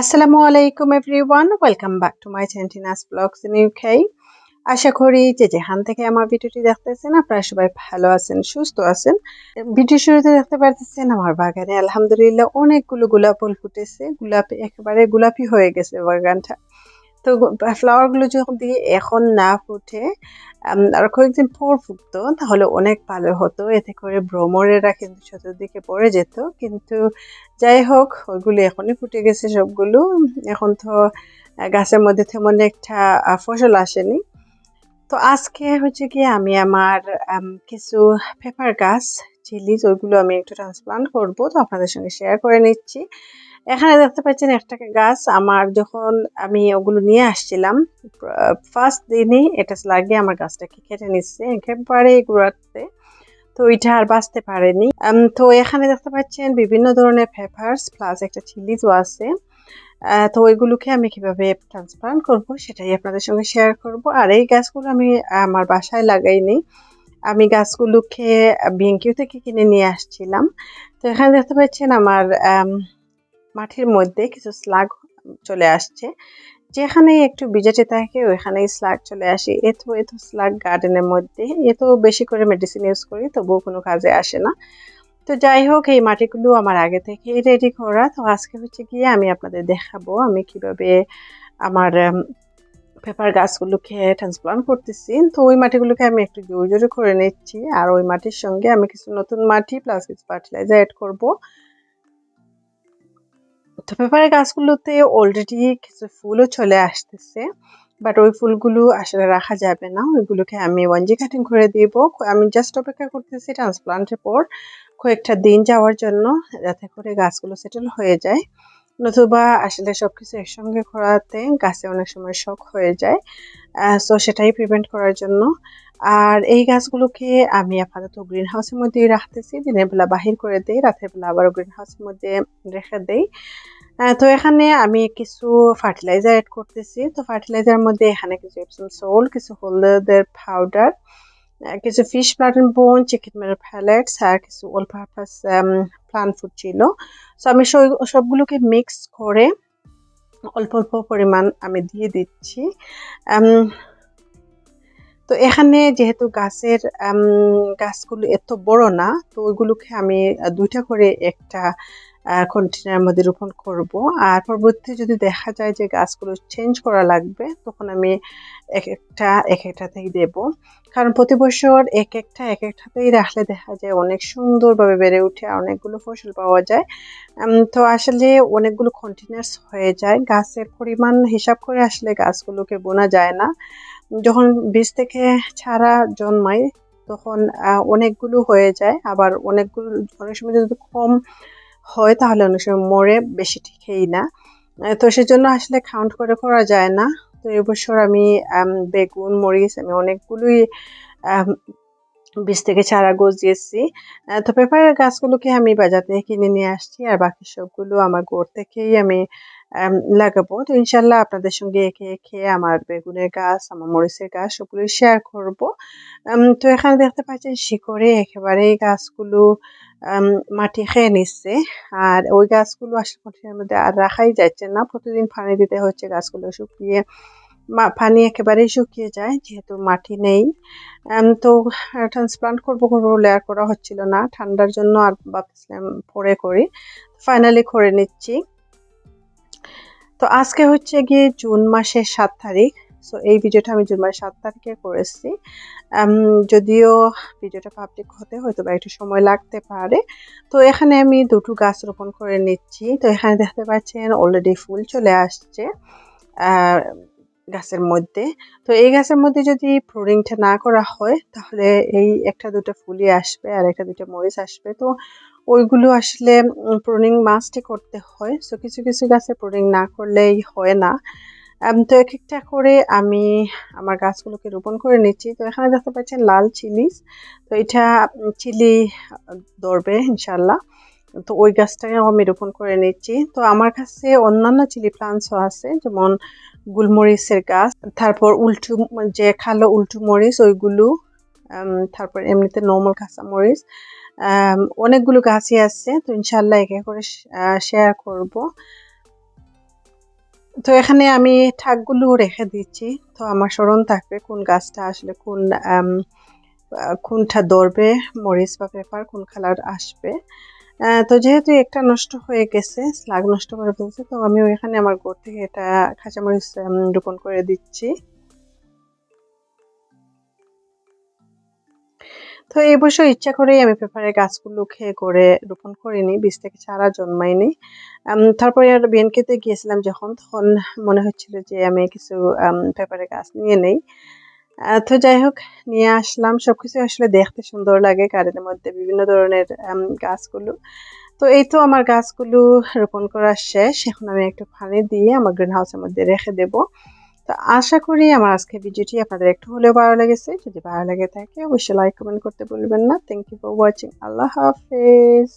আসসালামু আলাইকুম everyone welcome back to my Chantinas blogs in UK আশা করি যে যেখান থেকে আমার ভিডিওটি দেখতেছেন, আপনারা সবাই ভালো আছেন, সুস্থ আছেন। ভিডিও শুরুতে দেখতে পারতেছেন, আমার বাগানে আলহামদুলিল্লাহ অনেকগুলো গোলাপ ফুল ফুটেছে। গোলাপ একেবারে গোলাপি হয়ে গেছে বাগানটা। তো ফ্লাওয়ারগুলো যদি এখন না ফুটে আর কয়েকদিন পর ফুটতো, তাহলে অনেক ভালো হতো। এতে করে ভ্রমরেরা কিন্তু চতুর্দিকে পড়ে যেত। কিন্তু যাই হোক, ওইগুলো এখনই ফুটে গেছে সবগুলো। এখন তো গাছের মধ্যে তেমন একটা ফসল আসেনি। তো আজকে হচ্ছে কি আমি আমার কিছু পেপার গাছ চিলিজ ওইগুলো আমি একটু ট্রান্সপ্লান্ট করব, তো আপনাদের সঙ্গে শেয়ার করে নিচ্ছি। এখানে দেখতে পাচ্ছেন একটা গাছ, আমার যখন আমি ওগুলো নিয়ে আসছিলাম ফার্স্ট দিনই এটা লাগিয়ে আমার গাছটাকে কেটে নিচ্ছে, একেবারে গুড়াতে। তো ওইটা আর বাঁচতে পারেনি। তো এখানে দেখতে পাচ্ছেন বিভিন্ন ধরনের পেপার্স প্লাস একটা চিলিজও আছে। তো ওইগুলোকে আমি কীভাবে ট্রান্সপ্লান্ট করব, সেটাই আপনাদের সঙ্গে শেয়ার করব। আর এই গাছগুলো আমি আমার বাসায় লাগাইনি। আমি গাছগুলোকে বিএনকিউ থেকে কিনে নিয়ে আসছিলাম। তো এখানে দেখতে পাচ্ছেন আমার মাটির মধ্যে কিছু স্লাগ চলে আসছে। যেখানে একটু বিজাটে থাকে, ওইখানেই স্লাগ চলে আসে। এত এত স্লাগ গার্ডেনের মধ্যে। এত বেশি করে মেডিসিন ইউজ করি, তবুও কোনো কাজে আসে না। তো যাই হোক, এই মাটিগুলো আমার আগে থেকেই রেডি করা। তো আজকে হচ্ছে গিয়ে আমি আপনাদের দেখাবো আমি কীভাবে আমার পেপার গাছগুলোকে ট্রান্সপ্লান্ট করতেছি। তো ওই মাটিগুলোকে আমি একটু জোরে জোরে করে নিচ্ছি। আর ওই মাটির সঙ্গে আমি কিছু নতুন মাটি প্লাস কিছু ফার্টিলাইজার অ্যাড করব। তো পেপারের গাছগুলোতে অলরেডি কিছু ফুলও চলে আসতেছে। বাট ওই ফুলগুলো আসলে রাখা যাবে না। ওইগুলোকে আমি ওয়ানজি কাটিং করে দিব। আমি জাস্ট অপেক্ষা করতেছি ট্রান্সপ্লান্টের পর কয়েকটা দিন যাওয়ার জন্য যাতে করে গাছগুলো সেটেল হয়ে যায়। নতুবা আসলে সব কিছু একসঙ্গে করাতে গাছে অনেক সময় শখ হয়ে যায় সো সেটাই প্রিভেন্ট করার জন্য। আর এই গাছগুলোকে আমি আপাতত গ্রিন হাউসের মধ্যে রাখতেছি, দিনের বেলা বাহির করে দিই, রাতের বেলা আবারও গ্রিন হাউসের মধ্যে রেখে দেই। তো এখানে আমি কিছু ফার্টিলাইজার অ্যাড করতেছি। তো ফার্টিলাইজার মধ্যে এখানে কিছু এপসন সোল কিছু হলদের পাউডার কিছু fish platoon bone chicken marrow pallets আর কিছু অল পারপাস প্লান্ট ফুড ছিল। সো আমি সবগুলোকে মিক্স করে অল্প অল্প পরিমাণ আমি দিয়ে দিচ্ছি। তো এখানে যেহেতু গাছের গাছগুলো এত বড় না, তো ওইগুলোকে আমি দুইটা করে একটা কন্টেনার মধ্যে রোপণ করব। আর পরবর্তী যদি দেখা যায় যে গাছগুলো চেঞ্জ করা লাগবে, তখন আমি এক একটা, এক একটাতেই দেব। কারণ প্রতি বছর এক একটা, এক একটাতেই রাখলে দেখা যায় অনেক সুন্দরভাবে বেড়ে উঠে অনেকগুলো ফসল পাওয়া যায়। তো আসলে অনেকগুলো কন্টেনার্স হয়ে যায়। গাছের পরিমাণ হিসাব করে আসলে গাছগুলোকে বোনা যায় না। যখন বীজ থেকে ছাড়া জন্মায়, তখন অনেকগুলো হয়ে যায়। আবার অনেকগুলো, অনেক সময় যদি কম হয়, তাহলে অনেক সময় মরে বেশি ঠিকই না। তো সেজন্য আসলে কাউন্ট করে করা যায় না। তো এবছর আমি বেগুন, মরিচ আমি অনেকগুলোই বীজ থেকে চারা গজিয়েছি। তো পেপারের গাছগুলোকে আমি বাজার থেকে কিনে নিয়ে আসছি আর বাকি সবগুলো আমার গোড় থেকেই আমি লাগাবো। তো ইনশাল্লাহ আপনাদের সঙ্গে একে একে আমার বেগুনের গাছ, আমার মরিচের গাছ সবগুলো শেয়ার করব। তো এখানে দেখতে পাচ্ছেন শিকড়ে একেবারে গাছগুলো মাটি খেয়ে নিচ্ছে। আর ওই গাছগুলো আসলে কন্টেনারের মধ্যে আর রাখাই যাচ্ছে না। প্রতিদিন পানি দিতে হচ্ছে, গাছগুলো শুকিয়ে পানি একেবারেই শুকিয়ে যায়, যেহেতু মাটি নেই। তো ট্রান্সপ্লান্ট করব করব লেয়ার করা হচ্ছিল না। ঠান্ডার জন্য আর ভাবছিলাম পরে করি। ফাইনালি করে নিচ্ছি। তো আজকে হচ্ছে গিয়ে জুন মাসের সাত তারিখ। সো এই ভিডিওটা আমি জুন মাসের সাত তারিখে করেছি। যদিও ভিডিওটা পাবলিক হতে হয়তো বা একটু সময় লাগতে পারে। তো এখানে আমি দুটো গাছ রোপণ করে নিচ্ছি। তো এখানে দেখতে পাচ্ছেন অলরেডি ফুল চলে আসছে গাছের মধ্যে। তো এই গাছের মধ্যে যদি প্রুনিংটা না করা হয়, তাহলে এই একটা দুটো ফুলই আসবে আর একটা দুটো মরিচ আসবে। তো ওইগুলো আসলে প্রুনিং মাস্টই করতে হয়। সো কিছু কিছু গাছে প্রুনিং না করলেই হয় না। তো এক একটা করে আমি আমার গাছগুলোকে রোপণ করে নিচ্ছি। তো এখানে দেখতে পাচ্ছেন লাল চিলিস তো এটা চিলি ধরবে ইনশাল্লাহ তো ওই গাছটাকে আমি রোপণ করে নিচ্ছি। তো আমার কাছে অন্যান্য চিলি প্লান্টসও আছে, যেমন গুলমরিচের গাছ, তারপর উল্টু, যে খালো উল্টু মরিচ, ওইগুলো তারপর এমনিতে নর্মাল কাঁচা মরিচ অনেকগুলো গাছই আছে তো ইনশাল্লাহ একে করে শেয়ার করব। তো এখানে আমি ঠাকগুলো রেখে দিচ্ছি। তো আমার স্মরণ থাকবে কোন গাছটা আসলে কোন কোনটা ধরবে মরিচ বা পেপার কোন কালার আসবে। তো যেহেতু একটা নষ্ট হয়ে গেছে স্লাগ নষ্ট করে ফেলছে তো আমি ওইখানে আমার ঘর থেকে এটা কাঁচামরিচ আম, রোপণ করে দিচ্ছি। তো এই বছর ইচ্ছা করেই আমি পেপারের গাছগুলো খেয়ে করে রোপণ করিনি, বীজ থেকে চারা জন্মায়নি। তারপরে আর বিএনকেতে গিয়েছিলাম যখন, তখন মনে হচ্ছিল যে আমি কিছু পেপারের গাছ নিয়ে নেই। তো যাই হোক, নিয়ে আসলাম। সবকিছু আসলে দেখতে সুন্দর লাগে গার্ডেনের মধ্যে বিভিন্ন ধরনের গাছগুলো। তো এই তো আমার গাছগুলো রোপণ করা শেষ। এখন আমি একটু পানি দিয়ে আমার গ্রিন হাউসের মধ্যে রেখে দেবো। তো আশা করি আমার আজকে ভিডিওটি আপনাদের একটু হলেও ভালো লেগেছে। যদি ভালো লাগে থাকে, অবশ্যই লাইক কমেন্ট করতে ভুলবেন না। থ্যাংক ইউ ফর ওয়াচিং আল্লাহ হাফেজ।